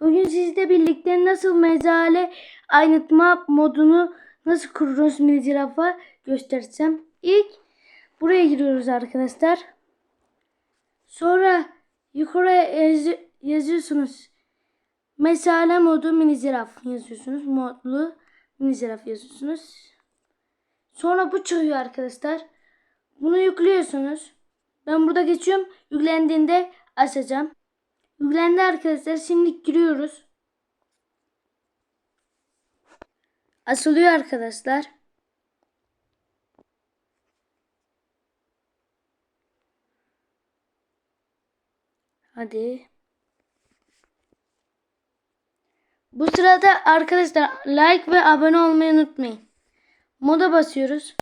Bugün sizle birlikte nasıl mezale aydınlatma modunu nasıl kururuz Minecraft'a göstereceğim. İlk buraya giriyoruz arkadaşlar. Sonra yukarıya yaz- yazıyorsunuz. Mesale modu Minecraft yazıyorsunuz. Modlu Minecraft yazıyorsunuz. Sonra bu çıkıyor arkadaşlar. Bunu yüklüyorsunuz. Ben burada geçiyorum. Yüklendiğinde açacağım. Yüklendi arkadaşlar. Şimdi giriyoruz. Asılıyor arkadaşlar. Hadi. Bu sırada arkadaşlar like ve abone olmayı unutmayın. Moda basıyoruz.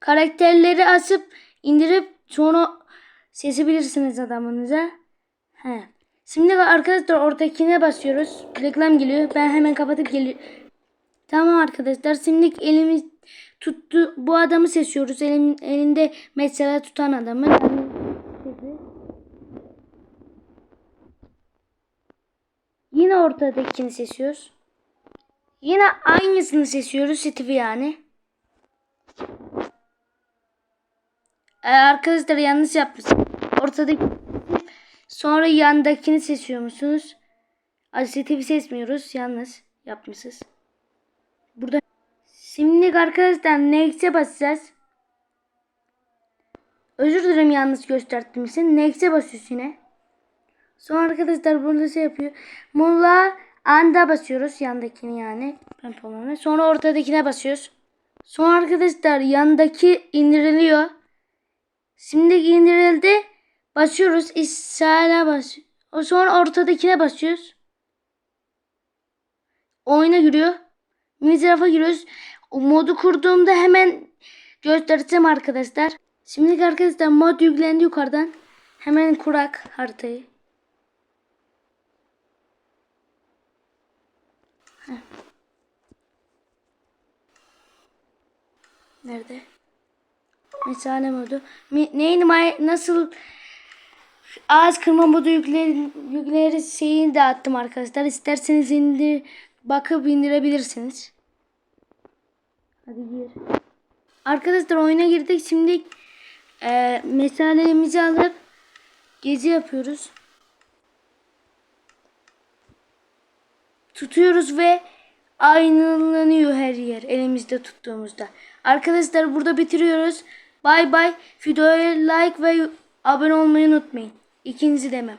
Karakterleri asıp indirip sonra seçebilirsiniz adamınıza. He. Şimdi arkadaşlar ortakine basıyoruz. Reklam geliyor. Ben hemen kapatıp geliyorum. Tamam arkadaşlar. Şimdi elimiz tuttu. Bu adamı seçiyoruz. Elim, elinde mesela tutan adamı. Yine ortadakini seçiyoruz. Yine aynısını seçiyoruz. Steve yani. Ee, arkadaşlar yanlış yapmışsınız. Ortadaki sonra yandakini seçiyor musunuz? Steve seçmiyoruz. Yalnız yapmışız. Burada Şimdi arkadaşlar Next'e basacağız. Özür dilerim yanlış gösterdim için. Next'e basıyoruz yine. Sonra arkadaşlar burada şey yapıyor. Mola anda basıyoruz. Yandakini yani. Pantolonu. Sonra ortadakine basıyoruz. Sonra arkadaşlar yandaki indiriliyor. Şimdi indirildi. Basıyoruz. İsa'ya bas. O sonra ortadakine basıyoruz. Oyuna giriyor. Minecraft'a giriyoruz. O modu kurduğumda hemen göstereceğim arkadaşlar. Şimdi arkadaşlar mod yüklendi yukarıdan. Hemen kurak haritayı. Nerede? Mesane modu. Mi, neyin nasıl ağız kırma modu yükleri, yükleri şeyini de attım arkadaşlar. İsterseniz indir bakıp indirebilirsiniz. Hadi gir. Arkadaşlar oyuna girdik. Şimdi e, mesanelerimizi alıp gezi yapıyoruz. Tutuyoruz ve aynılanıyor her yer elimizde tuttuğumuzda. Arkadaşlar burada bitiriyoruz. Bay bay. Videoya like ve abone olmayı unutmayın. İkinci demem.